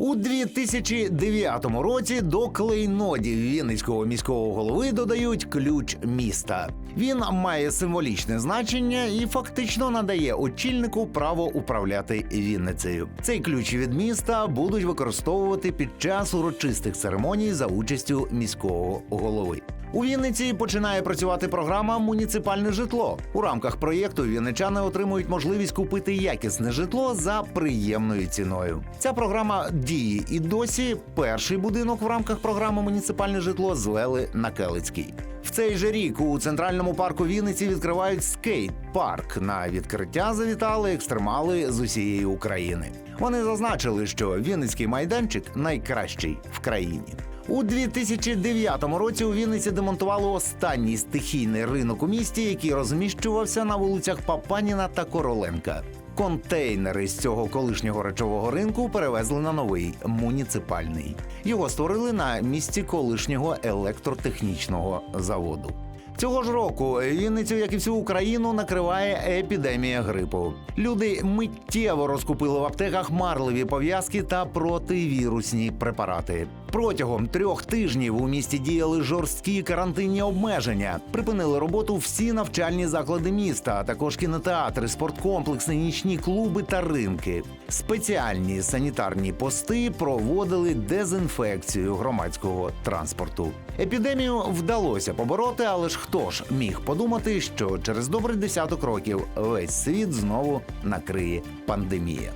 У 2009 році до клейнодів Вінницького міського голови додають ключ міста. Він має символічне значення і фактично надає очільнику право управляти Вінницею. Цей ключ від міста будуть використовувати під час урочистих церемоній за участю міського голови. У Вінниці починає працювати програма Муніципальне житло. У рамках проєкту вінничани отримують можливість купити якісне житло за приємною ціною. Ця програма діє і досі. Перший будинок в рамках програми Муніципальне житло звели на Келицький. В цей же рік у центральному парку Вінниці відкривають скейт-парк. На відкриття завітали екстремали з усієї України. Вони зазначили, що Вінницький майданчик найкращий в країні. У 2009 році у Вінниці демонтували останній стихійний ринок у місті, який розміщувався на вулицях Папаніна та Короленка. Контейнери з цього колишнього речового ринку перевезли на новий муніципальний. Його створили на місці колишнього електротехнічного заводу. Цього ж року Вінницю, як і всю Україну, накриває епідемія грипу. Люди миттєво розкупили в аптеках марливі пов'язки та противірусні препарати. Протягом трьох тижнів у місті діяли жорсткі карантинні обмеження. Припинили роботу всі навчальні заклади міста, а також кінотеатри, спорткомплекси, нічні клуби та ринки. Спеціальні санітарні пости проводили дезінфекцію громадського транспорту. Епідемію вдалося побороти, але ж хто ж міг подумати, що через добрий десяток років весь світ знову накриє пандемія.